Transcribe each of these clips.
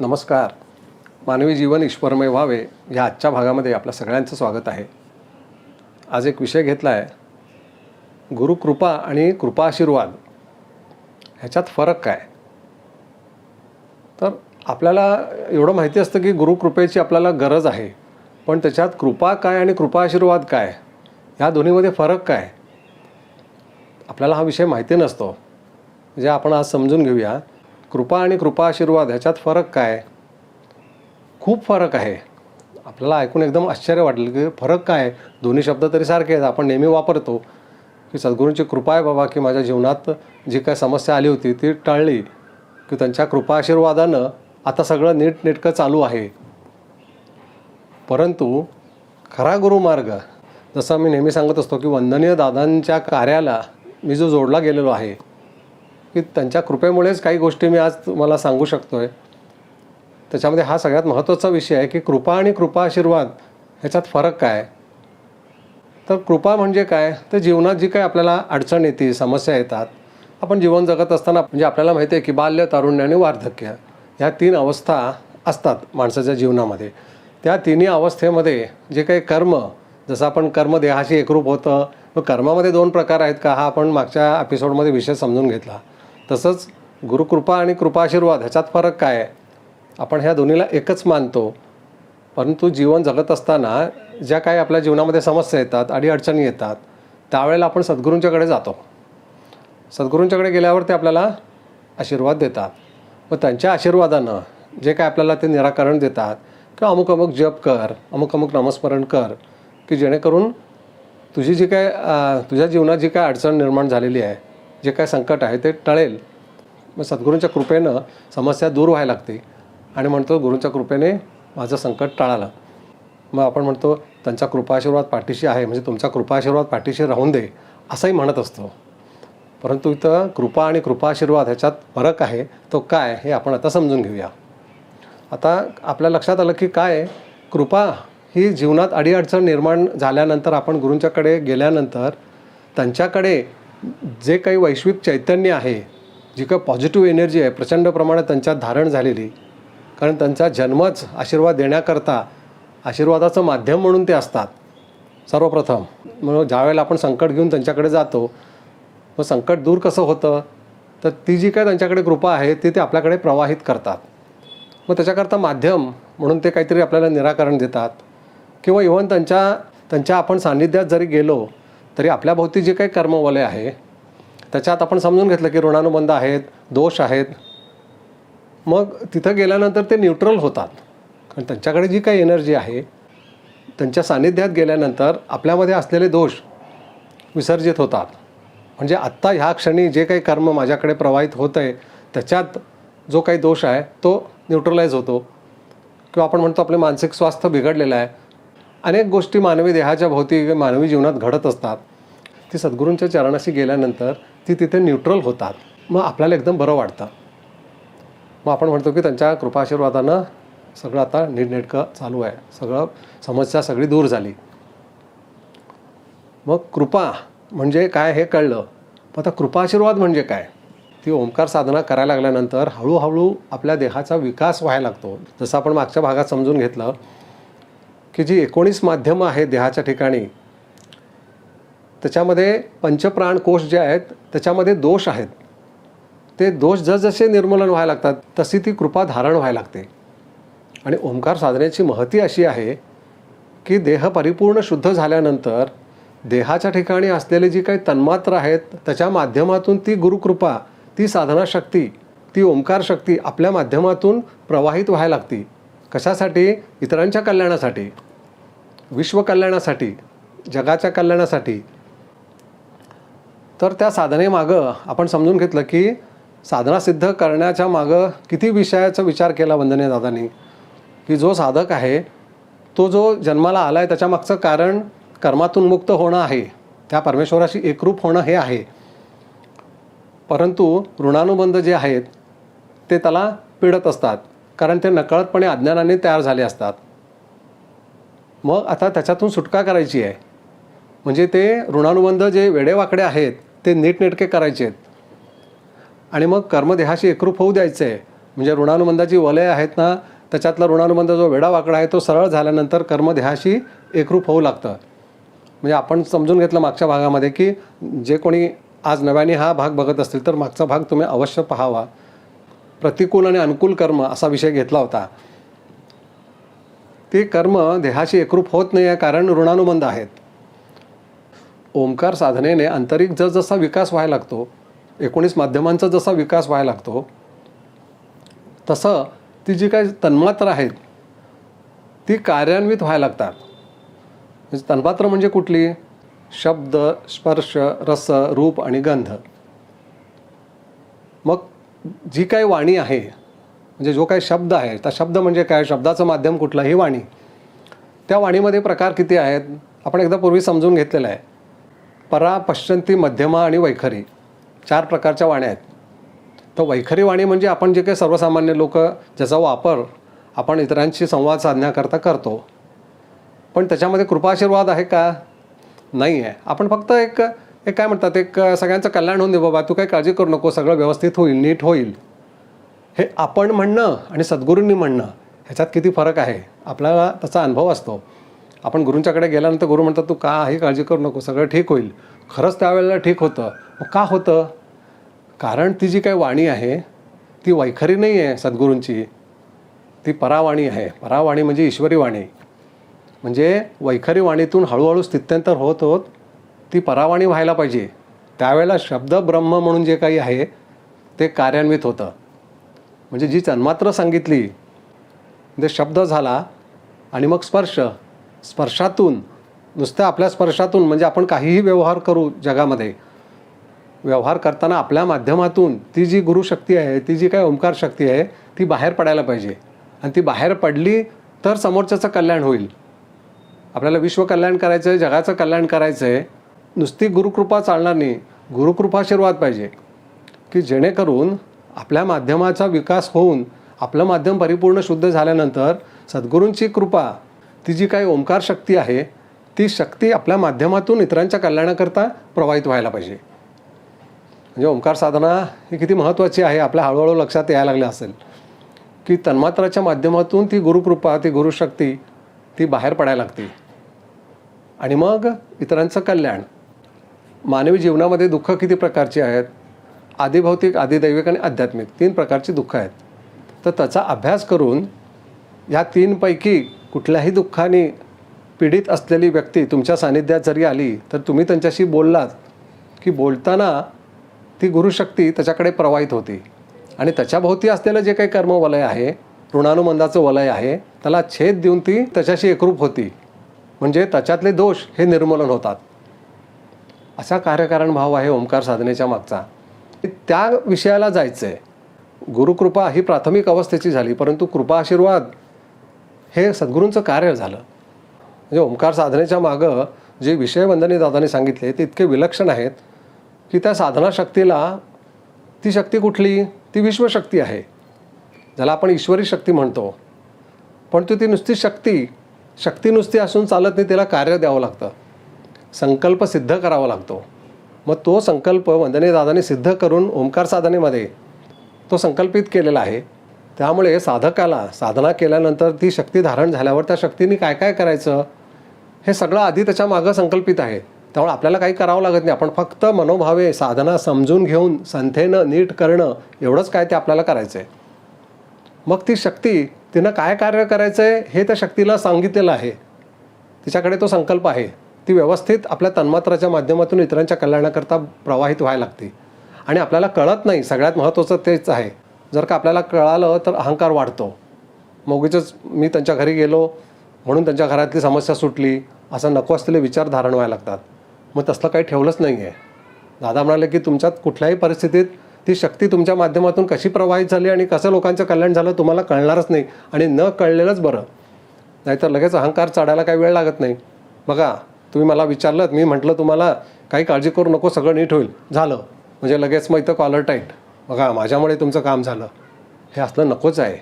नमस्कार. मानवी जीवन ईश्वरमय व्हावे ह्या आजच्या भागामध्ये आपल्या सगळ्यांचं स्वागत आहे. आज एक विषय घेतला आहे गुरुकृपा आणि कृपा आशीर्वाद ह्याच्यात फरक काय? तर आपल्याला एवढं माहिती असतं की गुरुकृपेची आपल्याला गरज आहे. पण त्याच्यात कृपा काय आणि कृपा आशीर्वाद काय? ह्या दोन्हीमध्ये फरक काय? आपल्याला हा विषय माहिती नसतो. म्हणजे आपण आज समजून घेऊया कृपा आणि कृपा आशीर्वाद ह्याच्यात फरक काय? खूप फरक आहे. आपल्याला ऐकून एकदम आश्चर्य वाटेल की फरक काय? दोन्ही शब्द तरी सारखे आहेत. आपण नेहमी वापरतो की सद्गुरूंची कृपा आहे बाबा की माझ्या जीवनात जी काय समस्या आली होती ती टळली की त्यांच्या कृपा आशीर्वादानं आता सगळं नीटनेटकं चालू आहे. परंतु खरा गुरुमार्ग जसं मी नेहमी सांगत असतो की वंदनीय दादांच्या कार्याला मी जो जोडला गेलेलो आहे की त्यांच्या कृपेमुळेच काही गोष्टी मी आज तुम्हाला सांगू शकतो आहे त्याच्यामध्ये हा सगळ्यात महत्त्वाचा विषय आहे की कृपा आणि कृपा आशीर्वाद ह्याच्यात फरक काय? तर कृपा म्हणजे काय? तर जीवनात जी काही आपल्याला अडचण येते समस्या येतात आपण जीवन जगत असताना म्हणजे आपल्याला माहिती आहे की बाल्य तारुण्य आणि वार्धक्य ह्या तीन अवस्था असतात माणसाच्या जीवनामध्ये. त्या तिन्ही अवस्थेमध्ये जे काही कर्म जसं आपण कर्म देहाशी एकरूप होतं मग कर्मामध्ये दोन प्रकार आहेत का? हा आपण मागच्या एपिसोडमध्ये विषय समजून घेतला. तसंच गुरुकृपा आणि कृपा आशीर्वाद ह्याच्यात फरक काय आहे? आपण ह्या दोन्हीला एकच मानतो. परंतु जीवन जगत असताना ज्या काही आपल्या जीवनामध्ये समस्या येतात अडीअडचणी येतात त्यावेळेला आपण सद्गुरूंच्याकडे जातो. सद्गुरूंच्याकडे गेल्यावर ते आपल्याला आशीर्वाद देतात. व त्यांच्या आशीर्वादानं जे काय आपल्याला ते निराकरण देतात किंवा अमुक अमुक जप कर अमुक अमुक नामस्मरण कर की जेणेकरून तुझी जी काय तुझ्या जीवनात जी काय अडचण निर्माण झालेली आहे जे काय संकट आहे ते टळेल. मग सद्गुरूंच्या कृपेनं समस्या दूर व्हायला लागते. आणि म्हणतो गुरूंच्या कृपेने माझं संकट टळालं. मग आपण म्हणतो त्यांचा कृपाशीर्वाद पाठीशी आहे म्हणजे तुमचा कृपाशीर्वाद पाठीशी राहून दे असंही म्हणत असतो. परंतु इथं कृपा आणि कृपाशीर्वाद ह्याच्यात फरक आहे तो काय हे आपण आता समजून घेऊया. आता आपल्या लक्षात आलं की काय कृपा ही जीवनात अडीअडचण निर्माण झाल्यानंतर आपण गुरूंच्याकडे गेल्यानंतर त्यांच्याकडे जे काही वैश्विक चैतन्य आहे जी काही पॉझिटिव्ह एनर्जी आहे प्रचंड प्रमाणात त्यांच्यात धारण झालेली कारण त्यांचा जन्मच आशीर्वाद देण्याकरता आशीर्वादाचं माध्यम म्हणून ते असतात. सर्वप्रथम म्हणून ज्यावेळेला आपण संकट घेऊन त्यांच्याकडे जातो मग संकट दूर कसं होतं? तर ती जी काय त्यांच्याकडे कृपा आहे ती ते आपल्याकडे प्रवाहित करतात. मग त्याच्याकरता माध्यम म्हणून ते काहीतरी आपल्याला निराकरण देतात. किंवा इव्हन त्यांच्या त्यांच्या आपण सान्निध्यात जरी गेलो तरी आपल्या भोवती जे काही कर्मवलय आहे त्याच्यात आपण समजून घेतलं की ऋणानुबंध आहेत दोष आहेत. मग तिथं गेल्यानंतर ते न्यूट्रल होतात. कारण त्यांच्याकडे जी काही एनर्जी आहे त्यांच्या सान्निध्यात गेल्यानंतर आपल्यामध्ये असलेले दोष विसर्जित होतात. म्हणजे आत्ता ह्या क्षणी जे काही कर्म माझ्याकडे प्रवाहित होतं आहे त्याच्यात जो काही दोष आहे तो न्यूट्रलाइज होतो. किंवा आपण म्हणतो आपले मानसिक स्वास्थ्य बिघडलेलं आहे अनेक गोष्टी मानवी देहाच्या भोवती मानवी जीवनात घडत असतात. ती सद्गुरूंच्या चरणाशी गेल्यानंतर ती तिथे न्यूट्रल होतात. मग आपल्याला एकदम बरं वाटतं. मग आपण म्हणतो की त्यांच्या कृपाशीर्वादानं सगळं आता नीटनेटकं चालू आहे. सगळं समस्या सगळी दूर झाली. मग कृपा म्हणजे काय हे कळलं. मग आता कृपाशीर्वाद म्हणजे काय? ती ओंकार साधना करायला लागल्यानंतर हळूहळू आपल्या देहाचा विकास व्हायला लागतो. जसं आपण मागच्या भागात समजून घेतलं की जी एकोणीस माध्यमं आहेत देहाच्या ठिकाणी त्याच्यामध्ये पंचप्राण कोश जे आहेत त्याच्यामध्ये दोष आहेत. ते दोष जसजसे निर्मूलन व्हायला लागतात तशी ती कृपा धारण व्हायला लागते. आणि ओंकार साधनेची महती अशी आहे की देह परिपूर्ण शुद्ध झाल्यानंतर देहाच्या ठिकाणी असलेली जी काही तन्मात्र आहेत त्याच्या माध्यमातून ती गुरुकृपा ती साधना शक्ती ती ओंकार शक्ती आपल्या माध्यमातून प्रवाहित व्हायला लागती. कशासाठी? इतरांच्या कल्याणासाठी. विश्व कल्याणासाठी जगाच्या कल्याणासाठी. तर त्या साधनेमागं आपण समजून घेतलं की साधना सिद्ध करण्याच्या मागं किती विषयाचा विचार केला वंदने दादांनी. की जो साधक आहे तो जो जन्माला आला आहे त्याच्यामागचं कारण कर्मातून मुक्त होणं आहे. त्या परमेश्वराशी एकरूप होणं हे आहे. परंतु ऋणानुबंध जे आहेत ते त्याला पिडत असतात. कारण ते नकळतपणे अज्ञानाने तयार झाले असतात. मग आता त्याच्यातून सुटका करायची आहे. म्हणजे ते ऋणानुबंध जे वेडेवाकडे आहेत ते नीटनेटके करायचे आहेत. आणि मग कर्मदेहाशी एकरूप होऊ द्यायचं आहे. म्हणजे ऋणानुबंधाची वलय आहेत ना त्याच्यातला ऋणानुबंध जो वेडावाकडा आहे तो सरळ झाल्यानंतर कर्मदेहाशी एकरूप होऊ लागतं. म्हणजे आपण समजून घेतलं मागच्या भागामध्ये की जे कोणी आज नव्याने हा भाग बघत असतील तर मागचा भाग तुम्ही अवश्य पाहावा. प्रतिकूल आणि अनुकूल कर्म असा विषय घेतला होता. ते कर्म देहाशी एकरूप होत नाही आहे कारण ऋणानुबंध आहेत. ओंकार साधनेने आंतरिक जसजसा विकास व्हायला लागतो एकोणीस माध्यमांचा जसा विकास व्हायला लागतो तसं ती जी काही तन्मात्र आहेत ती कार्यान्वित व्हायला लागतात. म्हणजे तन्मात्र म्हणजे कुठली? शब्द स्पर्श रस रूप आणि गंध. मग जी काही वाणी आहे म्हणजे जो काही शब्द आहे त्या शब्द म्हणजे काय? शब्दाचं माध्यम कुठलं ही वाणी. त्या वाणीमध्ये प्रकार किती आहेत? आपण एकदा पूर्वी समजून घेतलेलं आहे. परा पश्चंती मध्यमा आणि वैखरी. चार प्रकारच्या वाण्या आहेत. तर वैखरी वाणी म्हणजे आपण जे काही सर्वसामान्य लोक ज्याचा वापर आपण इतरांशी संवाद साधण्याकरता करतो. पण त्याच्यामध्ये कृपाशीर्वाद आहे का? नाही आहे. आपण फक्त एक एक काय म्हणतात? एक सगळ्यांचं कल्याण होऊन दे बाबा. तू काही काळजी करू नको. सगळं व्यवस्थित होईल नीट होईल. हे आपण म्हणणं आणि सद्गुरूंनी म्हणणं ह्याच्यात किती फरक आहे? आपल्याला त्याचा अनुभव असतो. आपण गुरूंच्याकडे गेल्यानंतर गुरु म्हणतात तू काही काळजी करू नको? सगळं ठीक होईल. खरंच त्यावेळेला ठीक होतं. मग का होतं? कारण ती जी काही वाणी आहे ती वैखरी नाही आहे सद्गुरूंची. ती परावाणी आहे. परावाणी म्हणजे ईश्वरी वाणी. म्हणजे वैखरी वाणीतून हळूहळू स्थित्यंतर होत होत ती परावाणी व्हायला पाहिजे. त्यावेळेला शब्द ब्रह्म म्हणून जे काही आहे ते कार्यान्वित होतं. म्हणजे जी तन्मात्र सांगितली म्हणजे शब्द झाला आणि मग स्पर्श स्पर्शातून नुसत्या आपल्या स्पर्शातून म्हणजे आपण काहीही व्यवहार करू जगामध्ये. व्यवहार करताना आपल्या माध्यमातून ती जी गुरुशक्ती आहे ती जी काही ओंकार शक्ती आहे ती बाहेर पडायला पाहिजे. आणि ती बाहेर पडली तर समोरच्याचं कल्याण होईल. आपल्याला विश्व कल्याण करायचं आहे जगाचं कल्याण करायचं आहे नुसती गुरुकृपा चालणार नाही. गुरुकृपाशीर्वाद पाहिजे. की जेणेकरून आपल्या माध्यमाचा विकास होऊन आपलं माध्यम परिपूर्ण शुद्ध झाल्यानंतर सद्गुरूंची कृपा ती जी काही ओंकार शक्ती आहे ती शक्ती आपल्या माध्यमातून इतरांच्या कल्याणाकरता प्रवाहित व्हायला पाहिजे. म्हणजे ओंकार साधना ही किती महत्त्वाची आहे आपल्या हळूहळू लक्षात यायला लागले असेल. की तन्मात्राच्या माध्यमातून ती गुरुकृपा ती गुरुशक्ती ती बाहेर पडायला लागते. आणि मग इतरांचं कल्याण. मानवी जीवनामध्ये दुःख किती प्रकारची आहेत? आदिभौतिक आदिदैविक आणि आध्यात्मिक तीन प्रकारची दुःख आहेत. तर त्याचा अभ्यास करून ह्या तीनपैकी कुठल्याही दुःखाने पीडित असलेली व्यक्ती तुमच्या सानिध्यात जरी आली तर तुम्ही त्यांच्याशी बोललात की बोलताना ती गुरुशक्ती त्याच्याकडे प्रवाहित होती. आणि त्याच्याभोवती असलेलं जे काही कर्मवलय आहे ऋणानुबंधाचं वलय आहे त्याला छेद देऊन ती त्याच्याशी एकरूप होती. म्हणजे त्याच्यातले दोष हे निर्मूलन होतात. असा कार्यकारण भाव आहे ओंकार साधनेच्या मागचा. त्या विषयाला जायचं आहे गुरुकृपा ही प्राथमिक अवस्थेची झाली परंतु कृपा आशीर्वाद हे सद्गुरूंचं कार्य झालं. म्हणजे ओंकार साधनेच्या मागं जे विषय वंदनी दादाने सांगितले ते इतके विलक्षण आहेत की त्या साधना शक्तीला ती शक्ती कुठली? ती विश्वशक्ती आहे. ज्याला आपण ईश्वरी शक्ती म्हणतो. पण ती ती नुसती शक्ती शक्ती नुसती असून चालत नाही तिला कार्य द्यावं लागतं. संकल्प सिद्ध करावा लागतो. मग तो संकल्प वंदने दादाने सिद्ध करून ओंकार साधनेमध्ये तो संकल्पित केलेला आहे. त्यामुळे साधकाला साधना केल्यानंतर ती शक्ती धारण झाल्यावर त्या शक्तीने काय काय करायचं? हे सगळं आधी त्याच्या मागं संकल्पित आहे. त्यामुळे आपल्याला काही करावं लागत नाही. आपण फक्त मनोभावे साधना समजून घेऊन संथेनं नीट करणं एवढंच काय ते आपल्याला करायचं आहे मग ती शक्ती तिनं काय कार्य करायचं आहे हे त्या शक्तीला सांगितलेलं आहे. तिच्याकडे तो संकल्प आहे. ती व्यवस्थित आपल्या तन्मात्राच्या माध्यमातून इतरांच्या कल्याणाकरता प्रवाहित व्हायला लागते. आणि आपल्याला कळत नाही सगळ्यात महत्त्वाचं तेच आहे. जर का आपल्याला कळालं तर अहंकार वाढतो. मोगीचंच मी त्यांच्या घरी गेलो म्हणून त्यांच्या घरातली समस्या सुटली असं नको असलेले विचार धारण व्हायला लागतात. मग तसलं काही ठेवलंच नाही आहे दादा म्हणाले की तुमच्यात कुठल्याही परिस्थितीत ती शक्ती तुमच्या माध्यमातून कशी प्रवाहित झाली आणि कसं लोकांचं कल्याण झालं तुम्हाला कळणारच नाही आणि न कळलेलंच बरं. नाहीतर लगेच अहंकार चढायला काही वेळ लागत नाही. बघा तुम्ही मला विचारलं मी म्हटलं तुम्हाला काही काळजी करू नको सगळं नीट होईल. झालं. म्हणजे लगेच मग इथं कॉलर टाईट. बघा माझ्यामुळे तुमचं काम झालं. हे असलं नकोच आहे.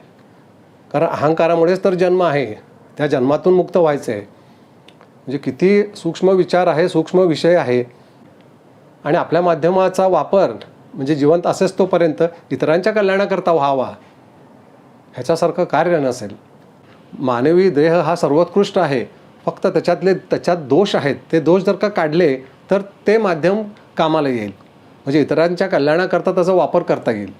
कारण अहंकारामुळेच तर जन्म आहे. त्या जन्मातून मुक्त व्हायचं आहे म्हणजे किती सूक्ष्म विचार आहे सूक्ष्म विषय आहे. आणि आपल्या माध्यमाचा वापर म्हणजे जिवंत असेच तोपर्यंत इतरांच्या कल्याणाकरता व्हावा. ह्याच्यासारखं कार्य नसेल. मानवी देह हा सर्वोत्कृष्ट आहे. फक्त त्याच्यातले त्याच्यात दोष आहेत. ते दोष जर का काढले तर ते माध्यम कामाला येईल. म्हणजे इतरांच्या कल्याणाकरता त्याचा वापर करता येईल.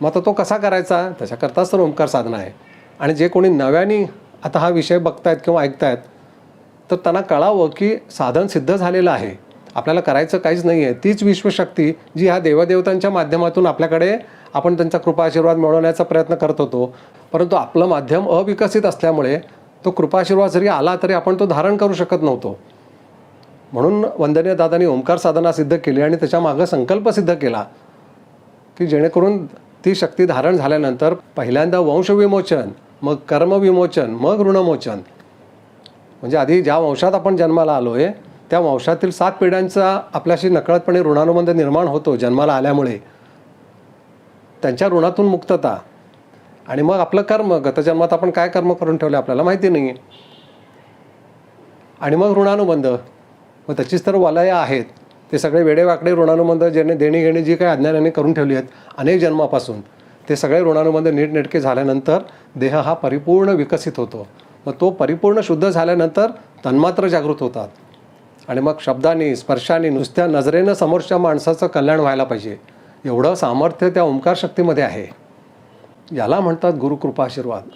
मग आता तो कसा करायचा? त्याच्याकरताच तर ओंकार साधना आहे. आणि जे कोणी नव्याने आता हा विषय बघतायत किंवा ऐकतायत तर त्यांना कळावं की साधन सिद्ध झालेलं आहे. आपल्याला करायचं काहीच नाही आहे. तीच विश्वशक्ती जी ह्या देवदेवतांच्या माध्यमातून आपल्याकडे आपण त्यांचा कृपा आशीर्वाद मिळवण्याचा प्रयत्न करत होतो. परंतु आपलं माध्यम अविकसित असल्यामुळे तो कृपाशीर्वाद जरी आला तरी आपण तो धारण करू शकत नव्हतो. म्हणून वंदनीय दादांनी ओंकार साधना सिद्ध केली आणि त्याच्या मागं संकल्प सिद्ध केला की जेणेकरून ती शक्ती धारण झाल्यानंतर पहिल्यांदा वंशविमोचन मग कर्मविमोचन मग ऋणमोचन. म्हणजे आधी ज्या वंशात आपण जन्माला आलो आहे त्या वंशातील सात पिढ्यांचा आपल्याशी नकळतपणे ऋणानुबंध निर्माण होतो जन्माला आल्यामुळे. त्यांच्या ऋणातून मुक्तता. आणि मग आपलं कर्म गतजन्मात आपण काय कर्म करून ठेवले आपल्याला माहिती नाही आणि मग ऋणानुबंध मग त्याचीच तर वलय आहेत. ते सगळे वेडेवाकडे ऋणानुबंध ज्याने देणी घेणे जी काही अज्ञानाने करून ठेवली आहेत अनेक जन्मापासून ते सगळे ऋणानुबंध नीटनेटके झाल्यानंतर देह हा परिपूर्ण विकसित होतो. मग तो परिपूर्ण शुद्ध झाल्यानंतर तन्मात्र जागृत होतात. आणि मग शब्दाने स्पर्शाने नुसत्या नजरेनं समोरच्या माणसाचं कल्याण व्हायला पाहिजे. एवढं सामर्थ्य त्या ओंकार शक्तीमध्ये आहे. याला म्हणतात गुरुकृपा आशीर्वाद.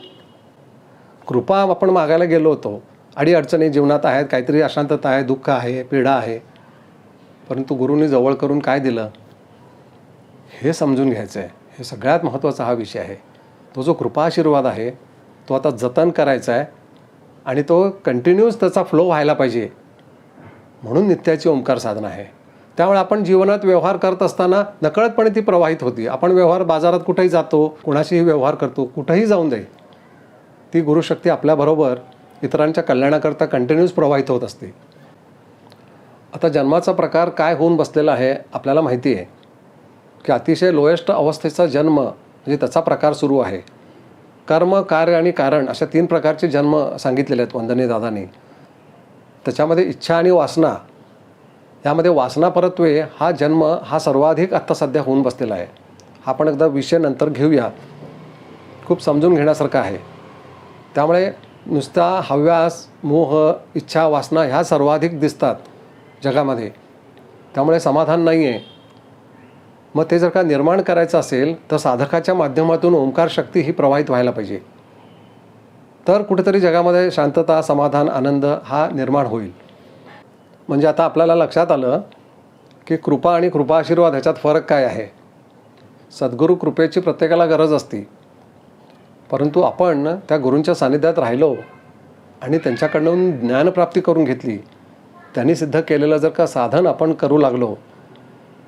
कृपा आपण मागायला गेलो होतो. अडीअडचणी जीवनात आहेत काहीतरी अशांतता आहे दुःख आहे पीडा आहे. परंतु गुरुनी जवळ करून काय दिलं? हे समजून घ्यायचं आहे हे सगळ्यात महत्त्वाचा हा विषय आहे. तो जो कृपा आशीर्वाद आहे तो आता जतन करायचा आहे आणि तो कंटिन्यूस त्याचा फ्लो व्हायला पाहिजे. म्हणून नित्याची ओंकार साधना आहे. त्यामुळे आपण जीवनात व्यवहार करत असताना नकळतपणे ती प्रवाहित होती. आपण व्यवहार बाजारात कुठेही जातो कुणाशीही व्यवहार करतो कुठंही जाऊन जाईल ती गुरुशक्ती आपल्याबरोबर इतरांच्या कल्याणाकरता कंटिन्यूस प्रवाहित होत असते. आता जन्माचा प्रकार काय होऊन बसलेला आहे आपल्याला माहिती आहे की अतिशय लोएस्ट अवस्थेचा जन्म म्हणजे त्याचा प्रकार सुरू आहे. कर्म कार्य आणि कारण अशा तीन प्रकारचे जन्म सांगितलेले आहेत वंदने दादांनी. त्याच्यामध्ये इच्छा आणि वासना यामध्ये वासना परत्वे हा जन्म हा सर्वाधिक आत्ता सध्या होऊन बसलेला आहे. आपण एकदा विषय नंतर घेऊया. खूप समजून घेण्यासारखा आहे. त्यामुळे नुसता हव्यास मोह इच्छा वासना ह्या सर्वाधिक दिसतात जगामध्ये. त्यामुळे समाधान नाही आहे मग ते जर का निर्माण करायचं असेल तर साधकाच्या माध्यमातून ओंकार शक्ती ही प्रवाहित व्हायला पाहिजे. तर कुठेतरी जगामध्ये शांतता समाधान आनंद हा निर्माण होईल. म्हणजे आता आपल्याला लक्षात आलं की कृपा आणि कृपा आशीर्वाद ह्याच्यात फरक काय आहे? सद्गुरू कृपेची प्रत्येकाला गरज असते. परंतु आपण त्या गुरूंच्या सानिध्यात राहिलो आणि त्यांच्याकडून ज्ञानप्राप्ती करून घेतली त्यांनी सिद्ध केलेलं जर का साधन आपण करू लागलो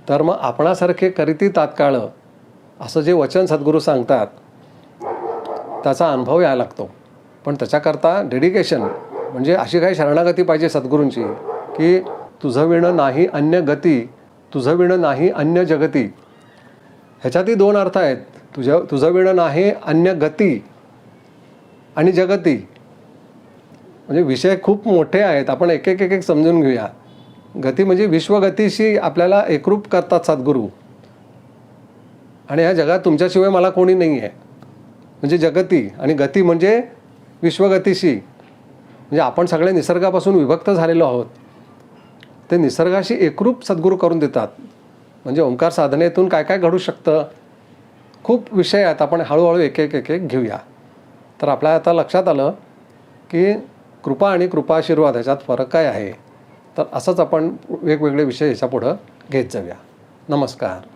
तर मग आपणासारखे करीती तात्काळ असं जे वचन सद्गुरू सांगतात त्याचा अनुभव यायला लागतो. पण त्याच्याकरता डेडिकेशन म्हणजे अशी काही शरणागती पाहिजे सद्गुरूंची. की तुझं विणं नाही अन्य गती तुझं विणं नाही अन्य जगती. ह्याच्यातही दोन अर्थ आहेत. तुझ्या तुझं विणं नाही अन्य गती आणि जगती. म्हणजे विषय खूप मोठे आहेत. आपण एक एक एक एक समजून घेऊया. गती म्हणजे विश्वगतीशी आपल्याला एकरूप करतात सद्गुरू. आणि ह्या जगात तुमच्याशिवाय मला कोणी नाही आहे म्हणजे जगती आणि गती म्हणजे विश्वगतीशी. म्हणजे आपण सगळे निसर्गापासून विभक्त झालेलो आहोत. ते निसर्गाशी एकरूप सद्गुरू करून देतात. म्हणजे ओंकार साधनेतून काय काय घडू शकतं? खूप विषय आहेत. आपण हळूहळू एक एक एक एक घेऊया. तर आपल्या आता लक्षात आलं की कृपा आणि कृपाशीर्वाद ह्याच्यात फरक काय आहे? तर असंच आपण वेगवेगळे विषय ह्याच्यापुढं घेत जाऊया. नमस्कार.